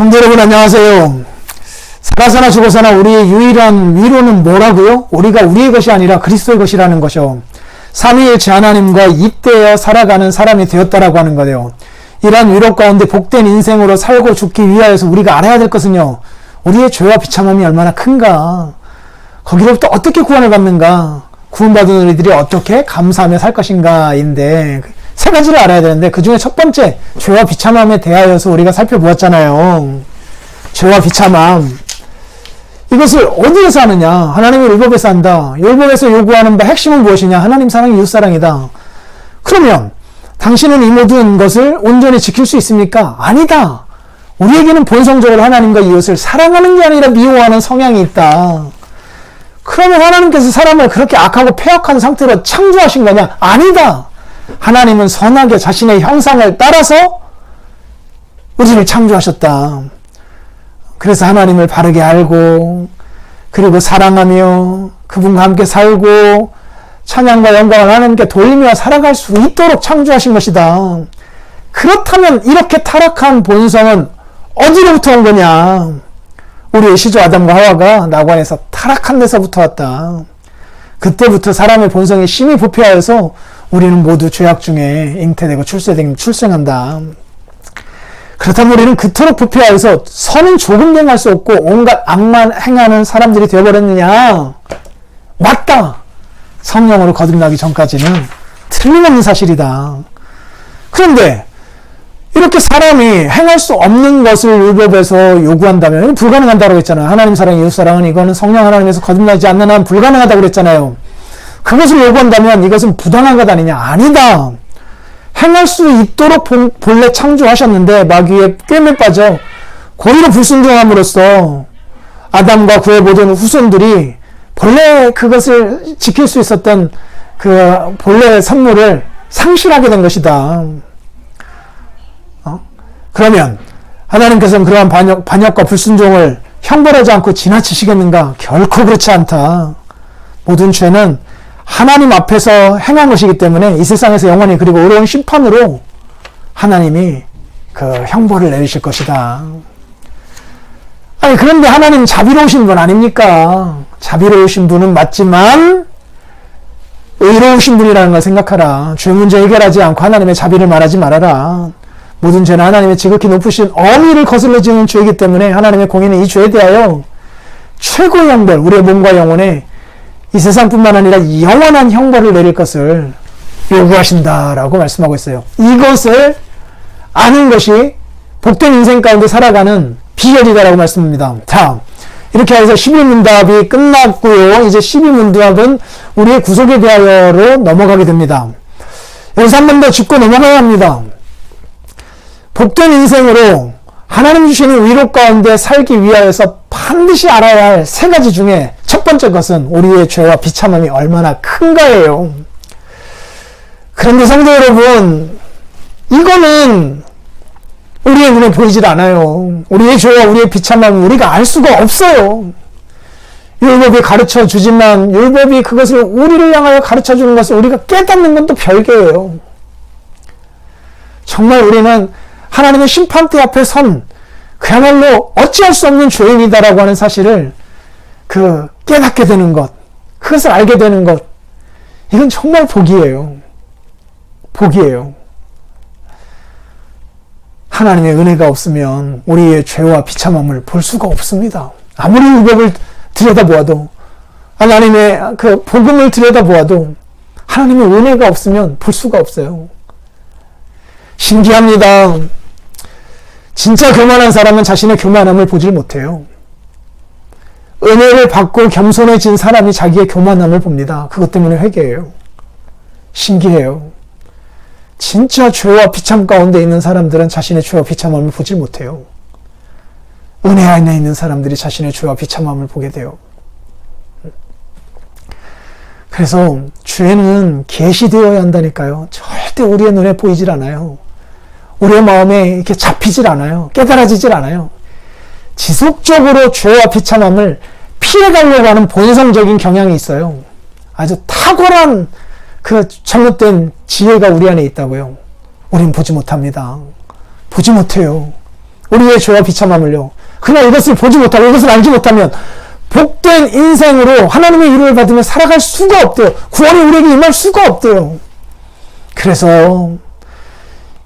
성도 여러분 안녕하세요. 살아서나 죽어서나 우리의 유일한 위로는 뭐라고요? 우리가 우리의 것이 아니라 그리스도의 것이라는 것이요. 삼위일체 하나님과 입대하여 살아가는 사람이 되었다라고 하는 거예요. 이러한 위로 가운데 복된 인생으로 살고 죽기 위하여서 우리가 알아야 될 것은요. 우리의 죄와 비참함이 얼마나 큰가. 거기로부터 어떻게 구원을 받는가. 구원받은 우리들이 어떻게 감사하며 살 것인가인데 세 가지를 알아야 되는데 그 중에 첫 번째 죄와 비참함에 대하여서 우리가 살펴보았잖아요. 죄와 비참함. 이것을 어디에서 하느냐? 하나님의 율법에서 한다. 율법에서 요구하는 바 핵심은 무엇이냐? 하나님 사랑, 이웃 사랑이다. 그러면 당신은 이 모든 것을 온전히 지킬 수 있습니까? 아니다. 우리에게는 본성적으로 하나님과 이웃을 사랑하는 게 아니라 미워하는 성향이 있다. 그러면 하나님께서 사람을 그렇게 악하고 폐역한 상태로 창조하신 거냐? 아니다. 하나님은 선하게 자신의 형상을 따라서 우리를 창조하셨다. 그래서 하나님을 바르게 알고 그리고 사랑하며 그분과 함께 살고 찬양과 영광을 하나님께 돌리며 살아갈 수 있도록 창조하신 것이다. 그렇다면 이렇게 타락한 본성은 어디로부터 온 거냐? 우리의 시조 아담과 하와가 나관에서 타락한 데서부터 왔다. 그때부터 사람의 본성이 심히 부패하여서 우리는 모두 죄악 중에 잉태되고 출세되고 출생한다. 그렇다면 우리는 그토록 부패하여서 선은 조금 행할 수 없고 온갖 악만 행하는 사람들이 되어버렸느냐? 맞다! 성령으로 거듭나기 전까지는 틀림없는 사실이다. 그런데 이렇게 사람이 행할 수 없는 것을 율법에서 요구한다면 불가능한다고 했잖아요. 하나님 사랑, 이웃 사랑은 이거는 성령 하나님에서 거듭나지 않는 한 불가능하다고 그랬잖아요. 그것을 요구한다면 이것은 부당한 것 아니냐? 아니다. 행할 수 있도록 본- 본래 창조하셨는데 마귀의 꿰매 빠져 고의로 불순종함으로써 아담과 그의 모든 후손들이 본래 그것을 지킬 수 있었던 그 본래의 선물을 상실하게 된 것이다. 어? 그러면 하나님께서는 그러한 반역, 반역과 불순종을 형벌하지 않고 지나치시겠는가? 결코 그렇지 않다. 모든 죄는 하나님 앞에서 행한 것이기 때문에 이 세상에서 영원히 그리고 어려운 심판으로 하나님이 그 형벌을 내리실 것이다. 아니, 그런데 하나님 자비로우신 분 아닙니까? 자비로우신 분은 맞지만, 의로우신 분이라는 걸 생각하라. 죄 문제 해결하지 않고 하나님의 자비를 말하지 말아라. 모든 죄는 하나님의 지극히 높으신 어미를 거슬러 지는 죄이기 때문에 하나님의 공의는 이 죄에 대하여 최고의 형벌, 우리의 몸과 영혼에 이 세상뿐만 아니라 영원한 형벌을 내릴 것을 요구하신다라고 말씀하고 있어요. 이것을 아는 것이 복된 인생 가운데 살아가는 비결이다라고 말씀합니다. 자, 이렇게 해서 11문답이 끝났고요. 이제 12문답은 우리의 구속에 대하여로 넘어가게 됩니다. 여기서 한 번 더 짚고 넘어가야 합니다. 복된 인생으로 하나님 주시는 위로 가운데 살기 위하여서 반드시 알아야 할 세 가지 중에 첫 번째 것은 우리의 죄와 비참함이 얼마나 큰가예요. 그런데 성도 여러분, 이거는 우리의 눈에 보이질 않아요. 우리의 죄와 우리의 비참함은 우리가 알 수가 없어요. 율법이 가르쳐 주지만 율법이 그것을 우리를 향하여 가르쳐 주는 것을 우리가 깨닫는 건 또 별개예요. 정말 우리는 하나님의 심판대 앞에 선 그야말로 어찌할 수 없는 죄인이다라고 하는 사실을 그 깨닫게 되는 것, 그것을 알게 되는 것, 이건 정말 복이에요. 복이에요. 하나님의 은혜가 없으면 우리의 죄와 비참함을 볼 수가 없습니다. 아무리 율법을 들여다보아도 하나님의 그 복음을 들여다보아도 하나님의 은혜가 없으면 볼 수가 없어요. 신기합니다. 진짜 교만한 사람은 자신의 교만함을 보질 못해요. 은혜를 받고 겸손해진 사람이 자기의 교만함을 봅니다. 그것 때문에 회개해요. 신기해요. 진짜 죄와 비참 가운데 있는 사람들은 자신의 죄와 비참함을 보질 못해요. 은혜 안에 있는 사람들이 자신의 죄와 비참함을 보게 돼요. 그래서 죄는 계시되어야 한다니까요. 절대 우리의 눈에 보이질 않아요. 우리의 마음에 이렇게 잡히질 않아요. 깨달아지질 않아요. 지속적으로 죄와 비참함을 피해가려고 하는 본성적인 경향이 있어요. 아주 탁월한 그 잘못된 지혜가 우리 안에 있다고요. 우린 보지 못합니다. 보지 못해요. 우리의 죄와 비참함을요. 그냥 이것을 보지 못하고 이것을 알지 못하면 복된 인생으로 하나님의 이름을 받으며 살아갈 수가 없대요. 구원이 우리에게 임할 수가 없대요. 그래서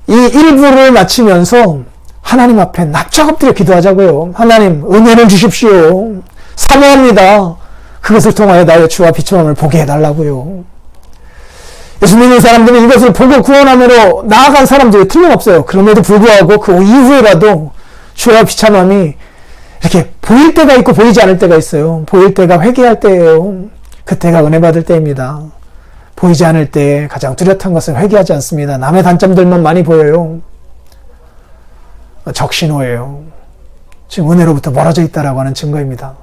이 일부를 마치면서 하나님 앞에 납작 엎드려 기도하자고요. 하나님 은혜를 주십시오. 사모합니다. 그것을 통하여 나의 주와 비참함을 보게 해달라고요. 예수 믿는 사람들은 이것을 보고 구원함으로 나아간 사람들이 틀림없어요. 그럼에도 불구하고 그 이후에라도 죄와 비참함이 이렇게 보일 때가 있고 보이지 않을 때가 있어요. 보일 때가 회개할 때예요. 그때가 은혜 받을 때입니다. 보이지 않을 때 가장 뚜렷한 것은 회개하지 않습니다. 남의 단점들만 많이 보여요. 적신호예요. 지금 은혜로부터 멀어져 있다라고 하는 증거입니다.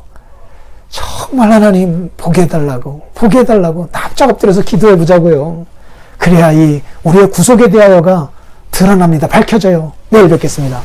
정말 하나님 보게 해달라고 보게 해달라고 납작 엎드려서 기도해 보자고요. 그래야 이 우리의 구속에 대하여가 드러납니다. 밝혀져요. 내일 뵙겠습니다.